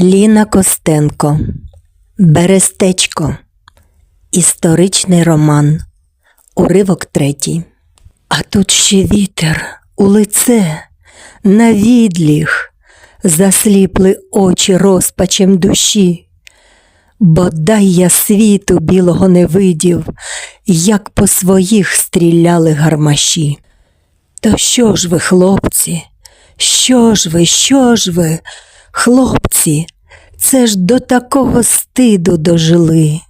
Ліна Костенко Берестечко Історичний роман Уривок третій. А тут ще вітер у лице, на відліг, засліпли очі розпачем душі. Бодай я світу білого не видів, як по своїх стріляли гармаші. То що ж ви, хлопці? Що ж ви, що ж ви, хлопці, це ж до такого стиду дожили.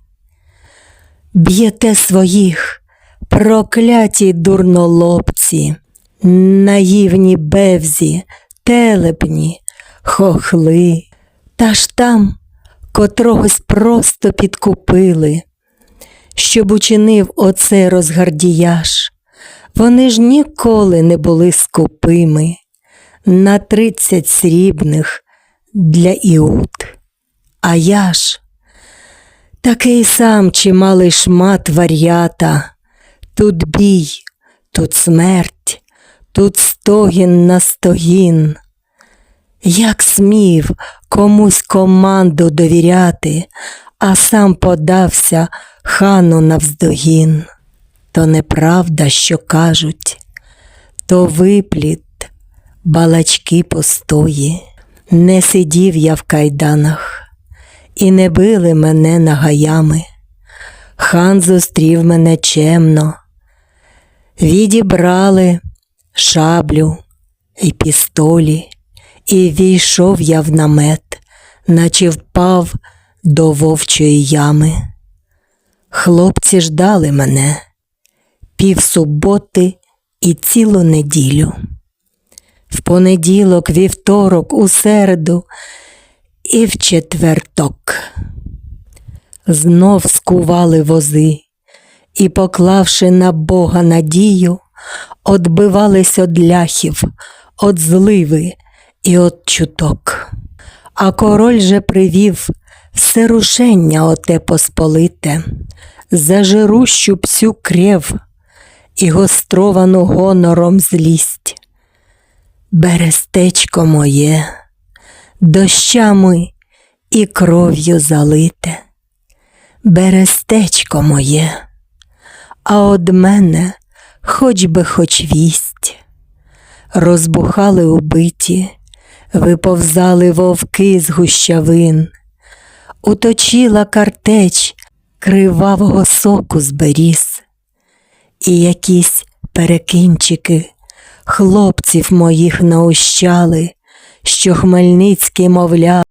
Б'єте своїх, прокляті дурнолобці, наївні бевзі, телепні, хохли, та ж там котрогось просто підкупили, щоб учинив оцей розгардіяж. Вони ж ніколи не були скупими на тридцять срібних для іуд. А я ж такий сам чималий шмат вар'ята. Тут бій, тут смерть, тут стогін на стогін. Як смів комусь команду довіряти, а сам подався хану навздогін. То неправда, що кажуть, то випліт, балачки пустої. Не сидів я в кайданах, і не били мене нагаями. Хан зустрів мене чемно, відібрали шаблю і пістолі, і війшов я в намет, наче впав до вовчої ями. Хлопці ждали мене півсуботи і цілу неділю. В понеділок, вівторок, у середу і в четверток. Знов скували вози і, поклавши на Бога надію, отбивались од ляхів, од зливи і од чуток. А король же привів все рушення оте посполите, зажирущу псю крев і гостровану гонором злість. Берестечко моє, дощами і кров'ю залите, берестечко моє, а од мене хоч би хоч вість. Розбухали убиті, виповзали вовки з гущавин, уточила картеч кривавого соку з беріз, і якісь перекинчики хлопців моїх наущали, що Хмельницький, мовляв,